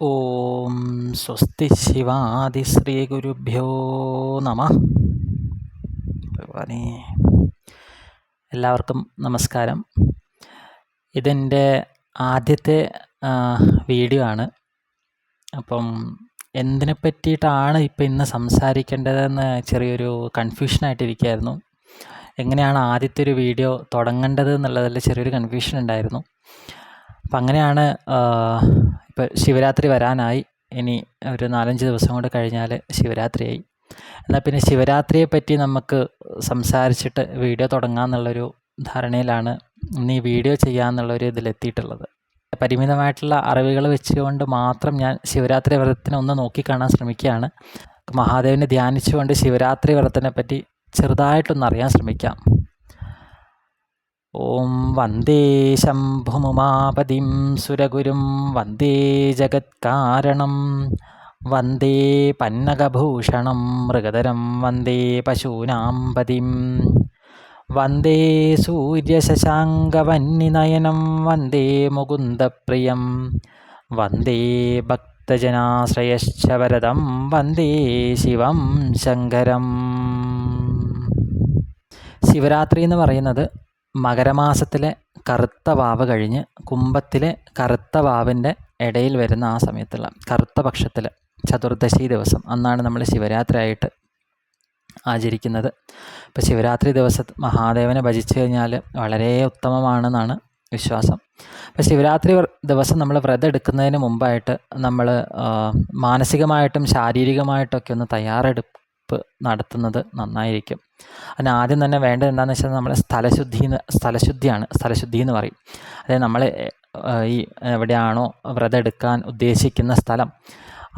ഓം സ്വസ്തി ശിവാദി ശ്രീ ഗുരുഭ്യോ നമ എല്ലാവർക്കും നമസ്കാരം. ഇതെന്റെ ആദ്യത്തെ വീഡിയോ ആണ്. അപ്പം എന്തിനെ പറ്റിയിട്ടാണ് ഇപ്പം ഇന്ന് സംസാരിക്കേണ്ടതെന്ന് ചെറിയൊരു കൺഫ്യൂഷനായിട്ടിരിക്കുകയായിരുന്നു എങ്ങനെയാണ് ആദ്യത്തെ ഒരു വീഡിയോ തുടങ്ങേണ്ടത് എന്നുള്ളതിൽ ചെറിയൊരു കൺഫ്യൂഷൻ ഉണ്ടായിരുന്നു. അപ്പം അങ്ങനെയാണ് ഇപ്പോൾ ശിവരാത്രി വരാനായി ഇനി ഒരു നാലഞ്ച് ദിവസം കൂടെ കഴിഞ്ഞാൽ ശിവരാത്രിയായി. എന്നാൽ പിന്നെ ശിവരാത്രിയെ പറ്റി നമുക്ക് സംസാരിച്ചിട്ട് വീഡിയോ തുടങ്ങാമെന്നുള്ളൊരു ധാരണയിലാണ് ഇന്ന് ഈ വീഡിയോ ചെയ്യാമെന്നുള്ളൊരു ഇതിലെത്തിയിട്ടുള്ളത്. പരിമിതമായിട്ടുള്ള അറിവുകൾ വെച്ചുകൊണ്ട് മാത്രം ഞാൻ ശിവരാത്രി വ്രതത്തിനെ ഒന്ന് നോക്കിക്കാണാൻ ശ്രമിക്കുകയാണ്. മഹാദേവനെ ധ്യാനിച്ചുകൊണ്ട് ശിവരാത്രി വ്രതത്തിനെ പറ്റി ചെറുതായിട്ടൊന്ന് അറിയാൻ ശ്രമിക്കാം. ഓം വന്ദേ ശംഭുമുമാപതിം സുരഗുരും വന്ദേ ജഗത്കാരണം. വന്ദേ പന്നകഭൂഷണം മൃഗതരം വന്ദേ പശൂനാം പതിം വന്ദേ സൂര്യശശാങ്കവന്നിനയനം വന്ദേ മുകുന്ദപ്രിയം. വന്ദേ ഭക്തജനാശ്രയശ്ച വരദം വന്ദേ ശിവം ശങ്കരം. ശിവരാത്രി എന്ന് പറയുന്നത് മകരമാസത്തിലെ കറുത്ത വാവ് കഴിഞ്ഞ് കുംഭത്തിലെ കറുത്ത വാവിന്റെ ഇടയിൽ വരുന്ന ആ സമയത്തുള്ള കറുത്ത പക്ഷത്തിൽ ചതുർദശി ദിവസം അന്നാണ് നമ്മൾ ശിവരാത്രിയായിട്ട് ആചരിക്കുന്നത്. ഇപ്പോൾ ശിവരാത്രി ദിവസം മഹാദേവനെ ഭജിച്ചു കഴിഞ്ഞാൽ വളരെ ഉത്തമമാണെന്നാണ് വിശ്വാസം. അപ്പോൾ ശിവരാത്രി ദിവസം നമ്മൾ വ്രതം എടുക്കുന്നതിന് മുമ്പായിട്ട് നമ്മൾ മാനസികമായിട്ടും ശാരീരികമായിട്ടൊക്കെ ഒന്ന് തയ്യാറെടുപ്പ് നടത്തുന്നത് നന്നായിരിക്കും. അതിന് ആദ്യം തന്നെ വേണ്ടത് എന്താണെന്ന് വെച്ചാൽ നമ്മൾ സ്ഥലശുദ്ധി എന്ന് സ്ഥലശുദ്ധിയാണ് സ്ഥലശുദ്ധി എന്ന് പറയും. അതായത് നമ്മൾ ഈ എവിടെയാണോ വ്രതം എടുക്കാൻ ഉദ്ദേശിക്കുന്ന സ്ഥലം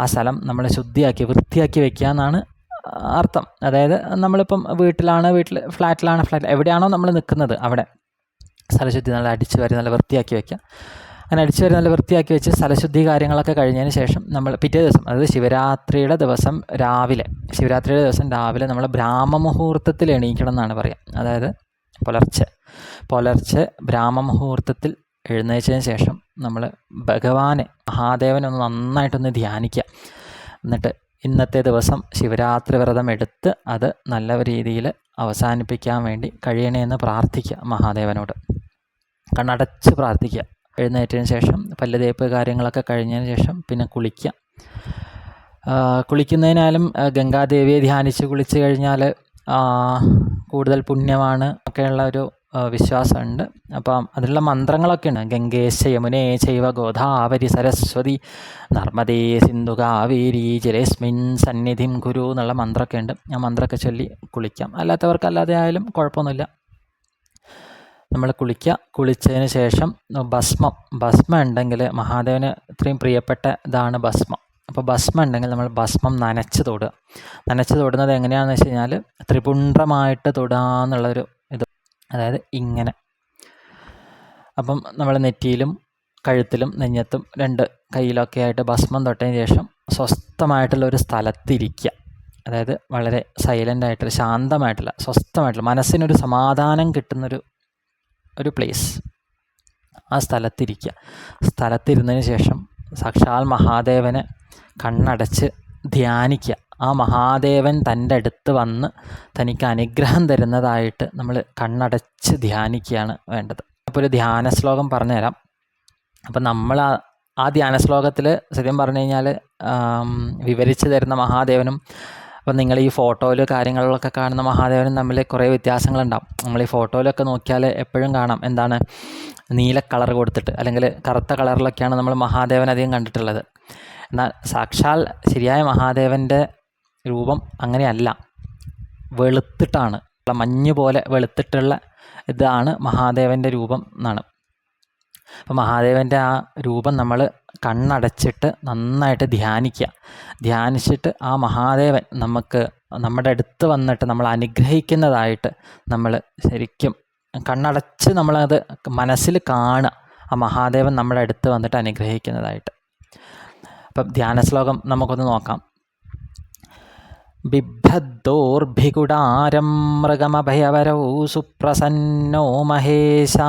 ആ സ്ഥലം നമ്മൾ ശുദ്ധിയാക്കി വൃത്തിയാക്കി വെക്കുക എന്നാണ് അർത്ഥം. അതായത് നമ്മളിപ്പം വീട്ടിലാണ് വീട്ടിൽ ഫ്ലാറ്റിലാണ് ഫ്ലാറ്റ് എവിടെയാണോ നമ്മൾ നിൽക്കുന്നത് അവിടെ. സ്ഥലശുദ്ധി നല്ല അടിച്ചു വരി നല്ല വൃത്തിയാക്കി വെക്കുക. അങ്ങനെ അടിച്ചു വരെ നല്ല വൃത്തിയാക്കി വെച്ച് സ്ഥലശുദ്ധി കാര്യങ്ങളൊക്കെ കഴിഞ്ഞതിന് ശേഷം നമ്മൾ പിറ്റേ ദിവസം അതായത് ശിവരാത്രിയുടെ ദിവസം രാവിലെ ശിവരാത്രിയുടെ ദിവസം രാവിലെ നമ്മൾ ബ്രാഹ്മമുഹൂർത്തത്തിൽ എണീക്കണം എന്നാണ് പറയുക. അതായത് പുലർച്ചെ പുലർച്ചെ ബ്രാഹ്മമുഹൂർത്തത്തിൽ എഴുന്നേച്ചതിന് ശേഷം നമ്മൾ ഭഗവാനെ മഹാദേവനെ ഒന്ന് നന്നായിട്ടൊന്ന് ധ്യാനിക്കുക. എന്നിട്ട് ഇന്നത്തെ ദിവസം ശിവരാത്രി വ്രതം എടുത്ത് അത് നല്ല രീതിയിൽ അവസാനിപ്പിക്കാൻ വേണ്ടി കഴിയണേ എന്ന് പ്രാർത്ഥിക്കുക മഹാദേവനോട്. കണ്ണടച്ച് പ്രാർത്ഥിക്കുക. എഴുന്നേറ്റതിന് ശേഷം പല്ല് തേപ്പ് കാര്യങ്ങളൊക്കെ കഴിഞ്ഞതിന് ശേഷം പിന്നെ കുളിക്കുക കുളിക്കുന്നതിനാലും ഗംഗാദേവിയെ ധ്യാനിച്ച് കുളിച്ച് കഴിഞ്ഞാൽ കൂടുതൽ പുണ്യമാണ് ഒക്കെയുള്ള ഒരു വിശ്വാസമുണ്ട്. അപ്പം അതിലുള്ള മന്ത്രങ്ങളൊക്കെ ഉണ്ട് ഗംഗേശ യമുനേ ചൈവ ഗോദാവരി സരസ്വതി നർമ്മദേ സിന്ധു കാവേരി ജലേസ്മിൻ സന്നിധിം ഗുരു എന്നുള്ള മന്ത്രമൊക്കെ ഉണ്ട് ആ മന്ത്രമൊക്കെ ചൊല്ലി കുളിക്കാം. അല്ലാത്തവർക്ക് അല്ലാതെ ആയാലും കുഴപ്പമൊന്നുമില്ല. നമ്മൾ കുളിക്കുക കുളിച്ചതിന് ശേഷം ഭസ്മം. ഭസ്മം ഉണ്ടെങ്കിൽ മഹാദേവന് ഇത്രയും പ്രിയപ്പെട്ട ഇതാണ് ഭസ്മം. അപ്പോൾ ഭസ്മം ഉണ്ടെങ്കിൽ നമ്മൾ ഭസ്മം നനച്ച് തൊടുക. നനച്ച് തൊടുന്നത് എങ്ങനെയാണെന്ന് വെച്ച് കഴിഞ്ഞാൽ ത്രിപുണ്ഡ്രമായിട്ട് തൊടാന്നുള്ളൊരു ഇത്. അതായത് ഇങ്ങനെ. അപ്പം നമ്മൾ നെറ്റിയിലും കഴുത്തിലും നെഞ്ഞത്തും രണ്ട് കയ്യിലൊക്കെ ആയിട്ട് ഭസ്മം തൊട്ടതിന് ശേഷം സ്വസ്ഥമായിട്ടുള്ള ഒരു സ്ഥലത്തിരിക്കുക അതായത് വളരെ സൈലന്റ് ആയിട്ടുള്ള ശാന്തമായിട്ടുള്ള സ്വസ്ഥമായിട്ടുള്ള മനസ്സിനൊരു സമാധാനം കിട്ടുന്നൊരു ഒരു പ്ലേസ് ആ സ്ഥലത്തിരിക്കുക സ്ഥലത്തിരുന്നതിന് ശേഷം സാക്ഷാൽ മഹാദേവനെ കണ്ണടച്ച് ധ്യാനിക്കുക ആ മഹാദേവൻ തന്റെ അടുത്ത് വന്ന് തനിക്ക് അനുഗ്രഹം തരുന്നതായിട്ട് നമ്മൾ കണ്ണടച്ച് ധ്യാനിക്കുകയാണ് വേണ്ടത്. അപ്പോൾ ഒരു ധ്യാന ശ്ലോകം പറഞ്ഞുതരാം. അപ്പം നമ്മൾ ആ ആ ധ്യാന ശ്ലോകത്തിൽ സത്യം പറഞ്ഞു കഴിഞ്ഞാൽ വിവരിച്ചു തരുന്ന മഹാദേവനും അപ്പം നിങ്ങൾ ഈ ഫോട്ടോയിൽ കാര്യങ്ങളിലൊക്കെ കാണുന്ന മഹാദേവനും തമ്മിൽ കുറേ വ്യത്യാസങ്ങളുണ്ടാവും. നമ്മൾ ഈ ഫോട്ടോയിലൊക്കെ നോക്കിയാൽ എപ്പോഴും കാണാം എന്താണ് നീല കളർ കൊടുത്തിട്ട് അല്ലെങ്കിൽ കറുത്ത കളറിലൊക്കെയാണ് നമ്മൾ മഹാദേവൻ അധികം കണ്ടിട്ടുള്ളത്. എന്നാൽ സാക്ഷാൽ ശരിയായ മഹാദേവന്റെ രൂപം അങ്ങനെയല്ല. വെളുത്തിട്ടാണ്. മഞ്ഞ് പോലെ വെളുത്തിട്ടുള്ള ഇതാണ് മഹാദേവന്റെ രൂപം എന്നാണ്. അപ്പോൾ മഹാദേവന്റെ ആ രൂപം നമ്മൾ കണ്ണടച്ചിട്ട് നന്നായിട്ട് ധ്യാനിക്കുക ധ്യാനിച്ചിട്ട് ആ മഹാദേവൻ നമുക്ക് നമ്മുടെ അടുത്ത് വന്നിട്ട് നമ്മൾ അനുഗ്രഹിക്കുന്നതായിട്ട് നമ്മൾ ശരിക്കും കണ്ണടച്ച് നമ്മളത് മനസ്സിൽ കാണുക. ആ മഹാദേവൻ നമ്മുടെ അടുത്ത് വന്നിട്ട് അനുഗ്രഹിക്കുന്നതായിട്ട്. അപ്പം ധ്യാന ശ്ലോകം നമുക്കൊന്ന് നോക്കാം. बिभ्रद्दोर्भिगुडारं मृगमभयवरौ सुप्रसन्नो महेशा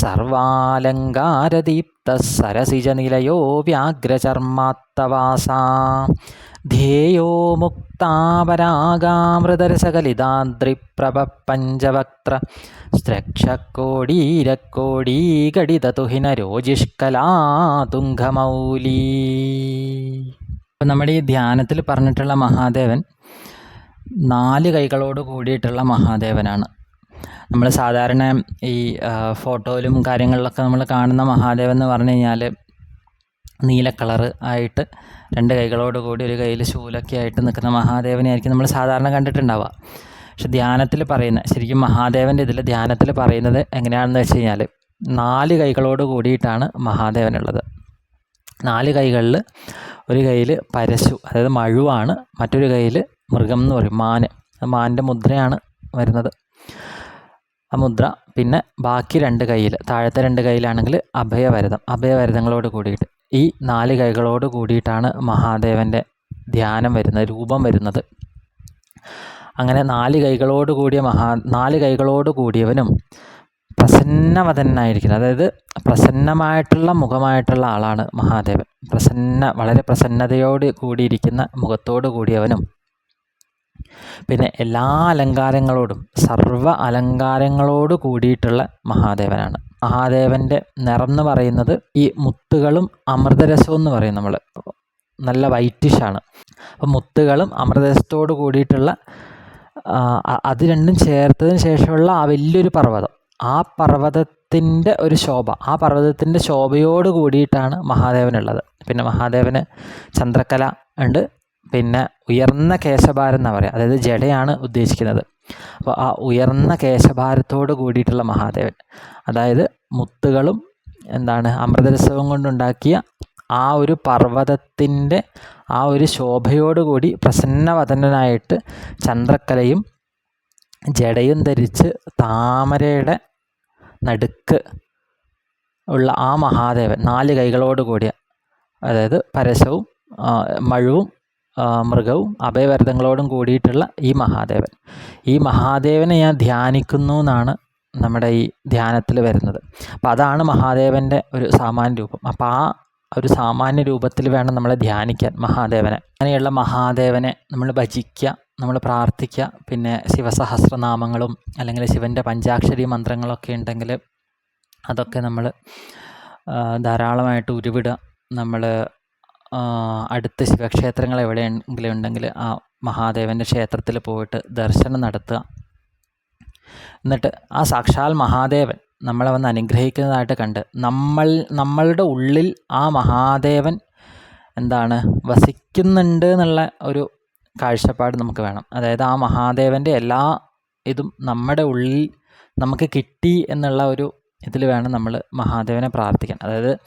सर्वालङ्कारदीप्तः सरसिजनिलयो व्याघ्रचर्मात्तवासा ध्येयो मुक्तापरागामृदरसकलिदाद्रिप्रभपञ्चवक्त्र स्रक्षकोडीरकोडीगडिततुहिनरोजिष्कला तुङ्गमौली അപ്പം നമ്മുടെ ഈ ധ്യാനത്തിൽ പറഞ്ഞിട്ടുള്ള മഹാദേവൻ നാല് കൈകളോട് കൂടിയിട്ടുള്ള മഹാദേവനാണ്. നമ്മൾ സാധാരണ ഈ ഫോട്ടോയിലും കാര്യങ്ങളിലൊക്കെ നമ്മൾ കാണുന്ന മഹാദേവൻ എന്ന് പറഞ്ഞു കഴിഞ്ഞാൽ നീല കളർ ആയിട്ട് രണ്ട് കൈകളോട് കൂടി ഒരു കയ്യിൽ ശൂലൊക്കെ ആയിട്ട് നിൽക്കുന്ന മഹാദേവനെ ആയിരിക്കും നമ്മൾ സാധാരണ കണ്ടിട്ടുണ്ടാവുക. പക്ഷെ ധ്യാനത്തിൽ പറയുന്ന ശരിക്കും മഹാദേവന്റെ ഇതിൽ ധ്യാനത്തിൽ പറയുന്നത് എങ്ങനെയാണെന്ന് വെച്ച് കഴിഞ്ഞാൽ നാല് കൈകളോട് കൂടിയിട്ടാണ് മഹാദേവനുള്ളത് നാല് കൈകളിൽ ഒരു കയ്യിൽ പരശു അതായത് മഴുവാണ് മറ്റൊരു കയ്യിൽ മൃഗം എന്ന് പറയും മാന്. മാന്റെ മുദ്രയാണ് വരുന്നത്. ആ മുദ്ര പിന്നെ ബാക്കി രണ്ട് കയ്യിൽ താഴത്തെ രണ്ട് കയ്യിലാണെങ്കിൽ അഭയവരതം അഭയവരതങ്ങളോട് കൂടിയിട്ട്. ഈ നാല് കൈകളോട് കൂടിയിട്ടാണ് മഹാദേവന്റെ ധ്യാനം വരുന്നത് രൂപം വരുന്നത്. അങ്ങനെ നാല് കൈകളോട് കൂടിയ മഹാ നാല് കൈകളോട് കൂടിയവനും പ്രസന്നവതനായിരിക്കുന്നത് അതായത് പ്രസന്നമായിട്ടുള്ള മുഖമായിട്ടുള്ള ആളാണ് മഹാദേവൻ. പ്രസന്ന വളരെ പ്രസന്നതയോട് കൂടിയിരിക്കുന്ന മുഖത്തോട് കൂടിയവനും പിന്നെ എല്ലാ അലങ്കാരങ്ങളോടും സർവ അലങ്കാരങ്ങളോട് കൂടിയിട്ടുള്ള മഹാദേവനാണ്. മഹാദേവന്റെ നിറം എന്ന് പറയുന്നത് ഈ മുത്തുകളും അമൃതരസവും എന്ന് പറയും നമ്മൾ നല്ല വൈറ്റിഷാണ് അപ്പം മുത്തുകളും അമൃതരസത്തോട് കൂടിയിട്ടുള്ള അത് രണ്ടും ചേർത്തതിന് ശേഷമുള്ള ആ വലിയൊരു പർവതം. ആ പർവതത്തിന്റെ ഒരു ശോഭ ആ പർവതത്തിന്റെ ശോഭയോട് കൂടിയിട്ടാണ് മഹാദേവനുള്ളത്. പിന്നെ മഹാദേവന് ചന്ദ്രക്കല ഉണ്ട്. പിന്നെ ഉയർന്ന കേശഭാരം എന്നാണ് പറയുക അതായത് ജടയാണ് ഉദ്ദേശിക്കുന്നത്. അപ്പോൾ ആ ഉയർന്ന കേശഭാരത്തോട് കൂടിയിട്ടുള്ള മഹാദേവൻ അതായത് മുത്തുകളും എന്താണ് അമൃതരസവും കൊണ്ടുണ്ടാക്കിയ ആ ഒരു പർവതത്തിന്റെ ആ ഒരു ശോഭയോടുകൂടി പ്രസന്നവതനായിട്ട് ചന്ദ്രക്കലയും ജടയും ധരിച്ച് താമരയുടെ നടുക്ക് ഉള്ള ആ മഹാദേവൻ നാല് കൈകളോട് കൂടിയ അതായത് പരശവും മഴുവും മൃഗവും അഭയവരതങ്ങളോടും കൂടിയിട്ടുള്ള ഈ മഹാദേവൻ. ഈ മഹാദേവനെ ഞാൻ ധ്യാനിക്കുന്നു എന്നാണ് നമ്മുടെ ഈ ധ്യാനത്തിൽ വരുന്നത്. അപ്പോൾ അതാണ് മഹാദേവന്റെ ഒരു സാമാന്യ രൂപം. അപ്പോൾ ആ ഒരു സാമാന്യ രൂപത്തിൽ വേണം നമ്മൾ ധ്യാനിക്കാൻ മഹാദേവനെ. അങ്ങനെയുള്ള മഹാദേവനെ നമ്മൾ ഭജിക്കുക നമ്മൾ പ്രാർത്ഥിക്കുക. പിന്നെ ശിവസഹസ്രനാമങ്ങളും അല്ലെങ്കിൽ ശിവന്റെ പഞ്ചാക്ഷരി മന്ത്രങ്ങളൊക്കെ ഉണ്ടെങ്കിൽ അതൊക്കെ നമ്മൾ ധാരാളമായിട്ട് ഉരുവിടുക. നമ്മൾ അടുത്ത ശിവക്ഷേത്രങ്ങൾ എവിടെയെങ്കിലും ഉണ്ടെങ്കിൽ ആ മഹാദേവന്റെ ക്ഷേത്രത്തിൽ പോയിട്ട് ദർശനം നടത്തുക. എന്നിട്ട് ആ സാക്ഷാൽ മഹാദേവൻ നമ്മളെ വന്ന് അനുഗ്രഹിക്കുന്നതായിട്ട് കണ്ട് നമ്മൾ നമ്മളുടെ ഉള്ളിൽ ആ മഹാദേവൻ എന്താണ് വസിക്കുന്നുണ്ട് എന്നുള്ള ഒരു കാഴ്ചപ്പാട് നമുക്ക് വേണം. അതായത് ആ മഹാദേവന്റെ എല്ലാ ഇതും നമ്മുടെ ഉള്ളിൽ നമുക്ക് കിട്ടി എന്നുള്ള ഒരു ഇതിൽ വേണം നമ്മൾ മഹാദേവനെ പ്രാർത്ഥിക്കാൻ. അതായത്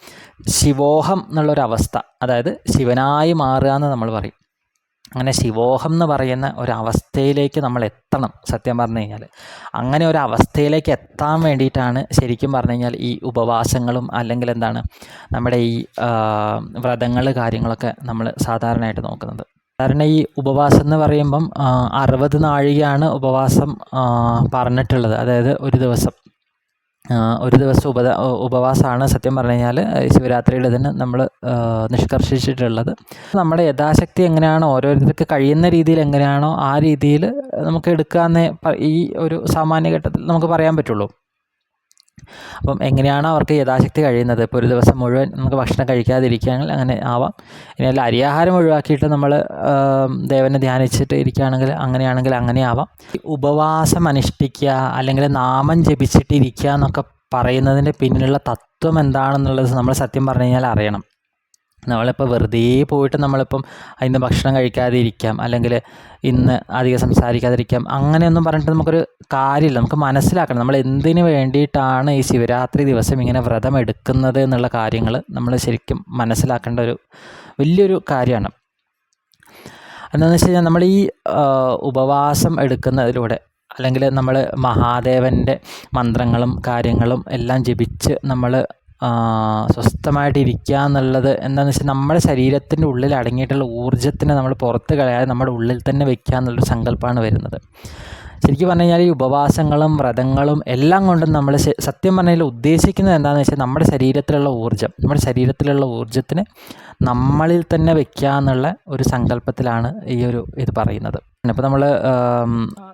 ശിവോഹം എന്നുള്ളൊരവസ്ഥ അതായത് ശിവനായി മാറുക എന്ന് നമ്മൾ പറയും. അങ്ങനെ ശിവോഹം എന്ന് പറയുന്ന ഒരവസ്ഥയിലേക്ക് നമ്മൾ എത്തണം സത്യം പറഞ്ഞു കഴിഞ്ഞാൽ അങ്ങനെ ഒരു അവസ്ഥയിലേക്ക് എത്താൻ വേണ്ടിയിട്ടാണ് ശരിക്കും പറഞ്ഞു കഴിഞ്ഞാൽ ഈ ഉപവാസങ്ങളും അല്ലെങ്കിൽ എന്താണ് നമ്മുടെ ഈ വ്രതങ്ങൾ കാര്യങ്ങളൊക്കെ നമ്മൾ സാധാരണയായിട്ട് നോക്കുന്നത്. സാധാരണ ഈ ഉപവാസം എന്ന് പറയുമ്പം അറുപത് നാഴികയാണ് ഉപവാസം പറഞ്ഞിട്ടുള്ളത്. അതായത് ഒരു ദിവസം. ഒരു ദിവസം ഉപത ഉപവാസമാണ് സത്യം പറഞ്ഞു കഴിഞ്ഞാൽ ശിവരാത്രിയിൽ ഇതിന് നമ്മൾ നിഷ്കർഷിച്ചിട്ടുള്ളത്. നമ്മുടെ യഥാശക്തി എങ്ങനെയാണോ ഓരോരുത്തർക്ക് കഴിയുന്ന രീതിയിൽ എങ്ങനെയാണോ ആ രീതിയിൽ നമുക്ക് എടുക്കാമെന്നേ ഈ ഒരു സാമാന്യഘട്ടത്തിൽ നമുക്ക് പറയാൻ പറ്റുള്ളൂ. അപ്പം എങ്ങനെയാണ് അവർക്ക് യഥാശക്തി കഴിയുന്നത്? ഇപ്പോൾ ഒരു ദിവസം മുഴുവൻ നമുക്ക് ഭക്ഷണം കഴിക്കാതിരിക്കുകയാണെങ്കിൽ അങ്ങനെ ആവാം. ഇനി അല്ല അരിയാഹാരം ഒഴിവാക്കിയിട്ട് നമ്മൾ ദേവനെ ധ്യാനിച്ചിട്ട് ഇരിക്കുകയാണെങ്കിൽ അങ്ങനെയാണെങ്കിൽ അങ്ങനെ ആവാം. ഉപവാസം അനുഷ്ഠിക്കുക അല്ലെങ്കിൽ നാമം ജപിച്ചിട്ട് ഇരിക്കുക എന്നൊക്കെ പറയുന്നതിന്റെ പിന്നിലുള്ള തത്വം എന്താണെന്നുള്ളത് നമ്മൾ സത്യം പറഞ്ഞു കഴിഞ്ഞാൽ അറിയണം. നമ്മളിപ്പോൾ വെറുതെ പോയിട്ട് നമ്മളിപ്പം അതിന്റെ ഭക്ഷണം കഴിക്കാതിരിക്കാം അല്ലെങ്കിൽ ഇന്ന് അധികം സംസാരിക്കാതിരിക്കാം അങ്ങനെയൊന്നും പറഞ്ഞിട്ട് നമുക്കൊരു കാര്യമില്ല. നമുക്ക് മനസ്സിലാക്കണം നമ്മൾ എന്തിനു വേണ്ടിയിട്ടാണ് ഈ ശിവരാത്രി ദിവസം ഇങ്ങനെ വ്രതം എടുക്കുന്നത് എന്നുള്ള കാര്യങ്ങൾ നമ്മൾ ശരിക്കും മനസ്സിലാക്കേണ്ട ഒരു വലിയൊരു കാര്യമാണ്. എന്താണെന്ന് വെച്ച് കഴിഞ്ഞാൽ നമ്മൾ ഈ ഉപവാസം എടുക്കുന്നതിലൂടെ അല്ലെങ്കിൽ നമ്മൾ മഹാദേവന്റെ മന്ത്രങ്ങളും കാര്യങ്ങളും എല്ലാം ജപിച്ച് നമ്മൾ സ്വസ്ഥമായിട്ട് ഇരിക്കുക എന്നുള്ളത് എന്താണെന്ന് വെച്ചാൽ നമ്മുടെ ശരീരത്തിന്റെ ഉള്ളിൽ അടങ്ങിയിട്ടുള്ള ഊർജത്തിനെ നമ്മൾ പുറത്ത് കളയാതെ നമ്മുടെ ഉള്ളിൽ തന്നെ വെക്കുക എന്നുള്ളൊരു സങ്കല്പമാണ് വരുന്നത്. ശരിക്കും പറഞ്ഞു കഴിഞ്ഞാൽ ഈ ഉപവാസങ്ങളും വ്രതങ്ങളും എല്ലാം കൊണ്ടും നമ്മൾ സത്യം പറഞ്ഞാൽ ഉദ്ദേശിക്കുന്നത് എന്താണെന്ന് വെച്ചാൽ നമ്മുടെ ശരീരത്തിലുള്ള ഊർജം നമ്മുടെ ശരീരത്തിലുള്ള ഊർജത്തിന് നമ്മളിൽ തന്നെ വെക്കുക എന്നുള്ള ഒരു സങ്കല്പത്തിലാണ് ഈ ഒരു ഇത് പറയുന്നത്. ഇപ്പോൾ നമ്മൾ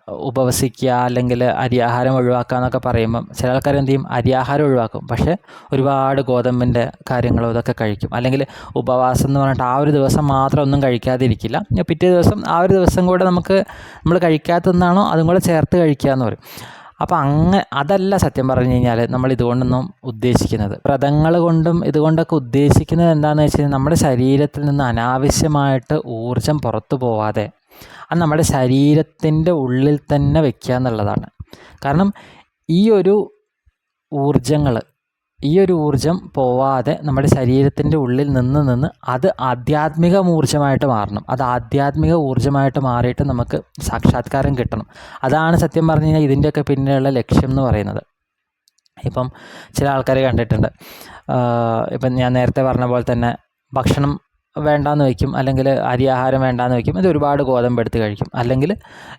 ഉപവസിക്കുക അല്ലെങ്കിൽ അരിയാഹാരം ഒഴിവാക്കുക എന്നൊക്കെ പറയുമ്പം ചില ആൾക്കാർ എന്ത് ചെയ്യും? അരിയാഹാരം ഒഴിവാക്കും. പക്ഷേ ഒരുപാട് ഗോതമ്പിന്റെ കാര്യങ്ങളും ഇതൊക്കെ കഴിക്കും. അല്ലെങ്കിൽ ഉപവാസം എന്ന് പറഞ്ഞിട്ട് ആ ഒരു ദിവസം മാത്രം ഒന്നും കഴിക്കാതിരിക്കില്ല. പിറ്റേ ദിവസം ആ ഒരു ദിവസം കൂടെ നമുക്ക് നമ്മൾ കഴിക്കാത്തതെന്നാണോ അതും കൂടെ ചേർത്ത് കഴിക്കുക എന്ന് പറയും. അപ്പോൾ അങ്ങ് അതല്ല സത്യം പറഞ്ഞു കഴിഞ്ഞാൽ നമ്മൾ ഇതുകൊണ്ടൊന്നും ഉദ്ദേശിക്കുന്നത്. വ്രതങ്ങൾ കൊണ്ടും ഇതുകൊണ്ടൊക്കെ ഉദ്ദേശിക്കുന്നത് എന്താണെന്ന് വെച്ച് കഴിഞ്ഞാൽ നമ്മുടെ ശരീരത്തിൽ നിന്ന് അനാവശ്യമായിട്ട് ഊർജം പുറത്തു പോവാതെ അത് നമ്മുടെ ശരീരത്തിന്റെ ഉള്ളിൽ തന്നെ വെക്കുക എന്നുള്ളതാണ്. കാരണം ഈ ഒരു ഊർജങ്ങൾ ഈ ഒരു ഊർജം പോവാതെ നമ്മുടെ ശരീരത്തിന്റെ ഉള്ളിൽ നിന്ന് നിന്ന് അത് ആധ്യാത്മിക ഊർജമായിട്ട് മാറണം. അത് ആധ്യാത്മിക ഊർജമായിട്ട് മാറിയിട്ട് നമുക്ക് സാക്ഷാത്കാരം കിട്ടണം. അതാണ് സത്യം പറഞ്ഞു കഴിഞ്ഞാൽ ഇതിന്റെയൊക്കെ പിന്നിലുള്ള ലക്ഷ്യം എന്ന് പറയുന്നത്. ഇപ്പം ചില ആൾക്കാർ കണ്ടിട്ടുണ്ട്. ഇപ്പം ഞാൻ നേരത്തെ പറഞ്ഞ പോലെ തന്നെ ഭക്ഷണം വേണ്ടാന്ന് വയ്ക്കും അല്ലെങ്കിൽ അരി ആഹാരം വേണ്ടാന്ന് വയ്ക്കും ഇത് ഒരുപാട് ഗോതമ്പ് എടുത്ത് കഴിക്കും. അല്ലെങ്കിൽ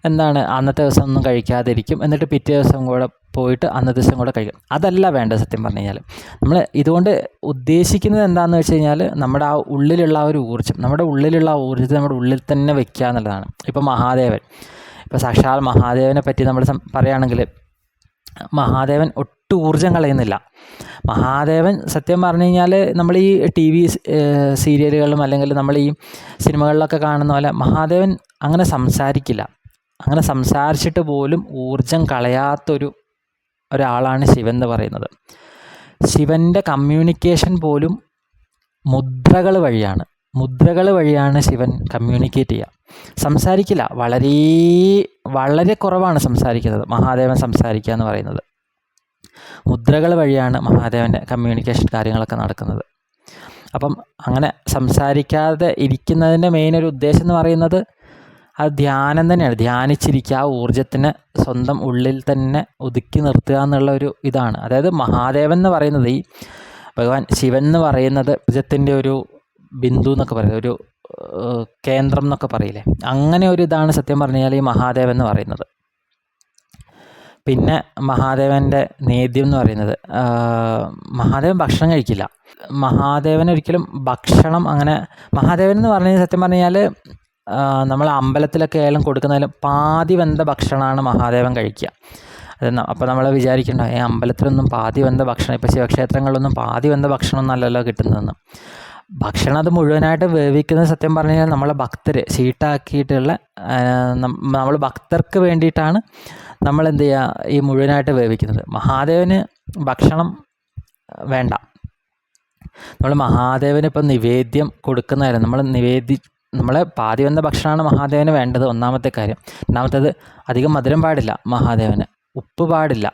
എന്താണ് അന്നത്തെ ദിവസം ഒന്നും കഴിക്കാതിരിക്കും എന്നിട്ട് പിറ്റേ ദിവസം കൂടെ പോയിട്ട് അന്നത്തെ ദിവസം കൂടെ കഴിക്കും. അതല്ല വേണ്ട സത്യം പറഞ്ഞു കഴിഞ്ഞാൽ നമ്മൾ ഇതുകൊണ്ട് ഉദ്ദേശിക്കുന്നത് എന്താണെന്ന് വെച്ച് കഴിഞ്ഞാൽ നമ്മുടെ ആ ഉള്ളിലുള്ള ആ ഒരു ഊർജം നമ്മുടെ ഉള്ളിലുള്ള ആ ഊർജത്തെ നമ്മുടെ ഉള്ളിൽ തന്നെ വെക്കുക എന്നുള്ളതാണ്. ഇപ്പോൾ മഹാദേവൻ ഇപ്പോൾ സാക്ഷാൽ മഹാദേവനെ പറ്റി നമ്മൾ പറയുകയാണെങ്കിൽ മഹാദേവൻ ഒട്ടും ഊർജം കളയുന്നില്ല. മഹാദേവൻ സത്യം പറഞ്ഞു കഴിഞ്ഞാൽ നമ്മൾ ഈ ടി വി സീരിയലുകളിലും അല്ലെങ്കിൽ നമ്മൾ ഈ സിനിമകളിലൊക്കെ കാണുന്ന പോലെ മഹാദേവൻ അങ്ങനെ സംസാരിക്കില്ല. അങ്ങനെ സംസാരിച്ചിട്ട് പോലും ഊർജം കളയാത്തൊരു ഒരാളാണ് ശിവൻ എന്ന് പറയുന്നത്. ശിവന്റെ കമ്മ്യൂണിക്കേഷൻ പോലും മുദ്രകൾ വഴിയാണ്. മുദ്രകൾ വഴിയാണ് ശിവൻ കമ്മ്യൂണിക്കേറ്റ് ചെയ്യുക. സംസാരിക്കില്ല. വളരെ വളരെ കുറവാണ് സംസാരിക്കുന്നത്. മഹാദേവൻ സംസാരിക്കുക എന്ന് പറയുന്നത്. മുദ്രകൾ വഴിയാണ് മഹാദേവന്റെ കമ്മ്യൂണിക്കേഷൻ കാര്യങ്ങളൊക്കെ നടക്കുന്നത്. അപ്പം അങ്ങനെ സംസാരിക്കാതെ ഇരിക്കുന്നതിന്റെ മെയിൻ ഒരു ഉദ്ദേശം എന്ന് പറയുന്നത് അത് ധ്യാനം തന്നെയാണ്. ധ്യാനിച്ചിരിക്കുക ആ ഊർജത്തിനെ സ്വന്തം ഉള്ളിൽ തന്നെ ഒതുക്കി നിർത്തുക എന്നുള്ള ഒരു ഇതാണ്. അതായത് മഹാദേവൻ എന്ന് പറയുന്നത് ഈ ഭഗവാൻ ശിവൻ എന്ന് പറയുന്നത് ഭുജത്തിന്റെ ഒരു ബിന്ദു എന്നൊക്കെ പറയുന്നത് ഒരു കേന്ദ്രം എന്നൊക്കെ പറയില്ലേ? അങ്ങനെ ഒരു ഇതാണ് സത്യം പറഞ്ഞു കഴിഞ്ഞാൽ ഈ മഹാദേവൻ എന്ന് പറയുന്നത്. പിന്നെ മഹാദേവന്റെ നേദ്യം എന്ന് പറയുന്നത് മഹാദേവൻ ഭക്ഷണം കഴിക്കില്ല. മഹാദേവൻ ഒരിക്കലും ഭക്ഷണം അങ്ങനെ മഹാദേവൻ എന്ന് പറഞ്ഞു സത്യം പറഞ്ഞു നമ്മൾ അമ്പലത്തിലൊക്കെ ആയാലും കൊടുക്കുന്നതിലും പാതി വെന്ത ഭക്ഷണമാണ് മഹാദേവൻ കഴിക്കുക. അത് അപ്പോൾ നമ്മൾ വിചാരിക്കേണ്ട ഈ അമ്പലത്തിലൊന്നും പാതി വെന്ത ഭക്ഷണം ഇപ്പോൾ ശിവക്ഷേത്രങ്ങളിലൊന്നും പാതി വെന്ത ഭക്ഷണം അല്ലല്ലോ കിട്ടുന്നതെന്ന്. ഭക്ഷണം അത് മുഴുവനായിട്ട് വേവിക്കുന്നത് സത്യം പറഞ്ഞു കഴിഞ്ഞാൽ നമ്മളെ ഭക്തർ ചീട്ടാക്കിയിട്ടുള്ള നമ്മൾ ഭക്തർക്ക് വേണ്ടിയിട്ടാണ് നമ്മൾ എന്ത് ചെയ്യുക ഈ മുഴുവനായിട്ട് വേവിക്കുന്നത്? മഹാദേവന് ഭക്ഷണം വേണ്ട. നമ്മൾ മഹാദേവന് ഇപ്പം നിവേദ്യം കൊടുക്കുന്നതായിരുന്നു നമ്മൾ നിവേദി നമ്മളെ പാതി വന്ന ഭക്ഷണമാണ് മഹാദേവന് വേണ്ടത് ഒന്നാമത്തെ കാര്യം. രണ്ടാമത്തേത് അധികം മധുരം പാടില്ല മഹാദേവന് ഉപ്പ് പാടില്ല.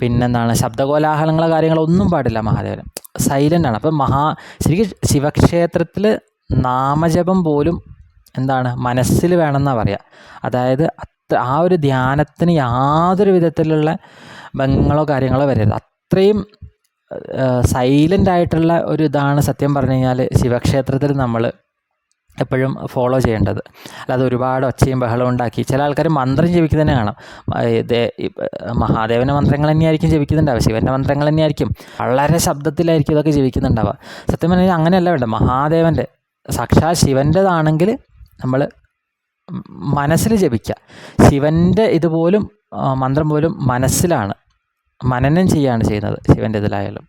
പിന്നെന്താണ് ശബ്ദകോലാഹലങ്ങളോ കാര്യങ്ങളോ ഒന്നും പാടില്ല മഹാദേവന്. സൈലന്റ് ആണ്. അപ്പം മഹാ ശരിക്കും ശിവക്ഷേത്രത്തിൽ നാമജപം പോലും എന്താണ് മനസ്സിൽ വേണമെന്നാണ് പറയുക അതായത് ആ ഒരു ധ്യാനത്തിന് യാതൊരു വിധത്തിലുള്ള ഭംഗങ്ങളോ കാര്യങ്ങളോ വരരുത്. അത്രയും സൈലന്റ് ആയിട്ടുള്ള ഒരു ഇതാണ് സത്യം പറഞ്ഞു കഴിഞ്ഞാൽ ശിവക്ഷേത്രത്തിൽ നമ്മൾ എപ്പോഴും ഫോളോ ചെയ്യേണ്ടത്. അല്ലാതെ ഒരുപാട് ഒച്ചയും ബഹളവും ഉണ്ടാക്കി. ചില ആൾക്കാർ മന്ത്രം ജപിക്കുന്നതന്നെ കാണാം. ഇത് മഹാദേവന്റെ മന്ത്രങ്ങൾ തന്നെയായിരിക്കും ജപിക്കുന്നുണ്ടാവുക. ശിവന്റെ മന്ത്രങ്ങൾ തന്നെയായിരിക്കും. വളരെ ശബ്ദത്തിലായിരിക്കും ഇതൊക്കെ ജപിക്കുന്നുണ്ടാവുക. സത്യം പറഞ്ഞാൽ അങ്ങനെയല്ല വേണ്ട മഹാദേവന്റെ സാക്ഷാൽ ശിവന്റെതാണെങ്കിൽ നമ്മൾ മനസ്സിൽ ജപിക്കുക ശിവന്റെ ഇതുപോലും മന്ത്രം പോലും മനസ്സിലാണ്. മനനം ചെയ്യുകയാണ് ചെയ്യുന്നത് ശിവന്റെ ഇതിലായാലും.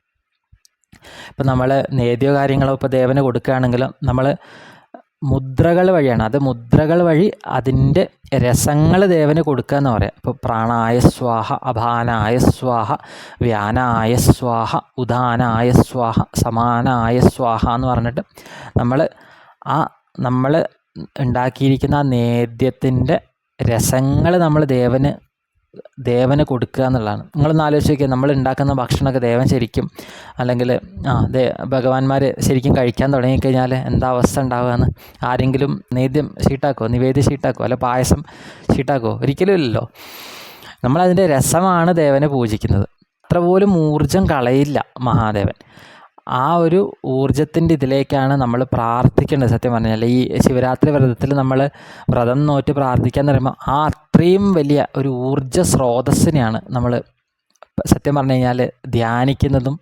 ഇപ്പം നമ്മൾ നേദ്യോ കാര്യങ്ങളോ ഇപ്പോൾ ദേവന് കൊടുക്കുകയാണെങ്കിലും നമ്മൾ മുദ്രകൾ വഴിയാണ്. അത് മുദ്രകൾ വഴി അതിന്റെ രസങ്ങൾ ദേവന് കൊടുക്കുക എന്ന് പറയാം. ഇപ്പോൾ പ്രാണായ സ്വാഹ അപാനായ സ്വാഹ വ്യാനായ സ്വാഹ ഉദാനായ സ്വാഹ സമാനായ സ്വാഹ എന്ന് പറഞ്ഞിട്ട് നമ്മൾ ആ നമ്മൾ ഉണ്ടാക്കിയിരിക്കുന്ന ആ നേദ്യത്തിന്റെ രസങ്ങൾ നമ്മൾ ദേവന് ദേവന് കൊടുക്കുക എന്നുള്ളതാണ്. നിങ്ങളൊന്ന് ആലോചിച്ച് നോക്കിയാൽ നമ്മൾ ഉണ്ടാക്കുന്ന ഭക്ഷണമൊക്കെ ദേവൻ ശരിക്കും അല്ലെങ്കിൽ ആ ദേ ഭഗവാന്മാർ ശരിക്കും കഴിക്കാൻ തുടങ്ങിക്കഴിഞ്ഞാൽ എന്താ അവസ്ഥ ഉണ്ടാവുകയെന്ന് ആരെങ്കിലും നേദ്യം ഷീട്ടാക്കുമോ നിവേദ്യം ഷീട്ടാക്കുമോ അല്ല പായസം ഷീട്ടാക്കുമോ ഒരിക്കലും ഇല്ലല്ലോ. നമ്മളതിന്റെ രസമാണ് ദേവനെ പൂജിക്കുന്നത്. അത്ര പോലും ഊർജം കളയില്ല മഹാദേവൻ. ആ ഒരു ഊർജത്തിന്റെ ഇതിലേക്കാണ് നമ്മൾ പ്രാർത്ഥിക്കേണ്ടത്. സത്യം പറഞ്ഞാൽ ഈ ശിവരാത്രി വ്രതത്തിൽ നമ്മൾ വ്രതം നോറ്റ് പ്രാർത്ഥിക്കുക എന്ന് പറയുമ്പോൾ ആ അത്രയും വലിയ ഒരു ഊർജ സ്രോതസ്സിനെയാണ് നമ്മൾ സത്യം പറഞ്ഞു കഴിഞ്ഞാൽ ധ്യാനിക്കുന്നതും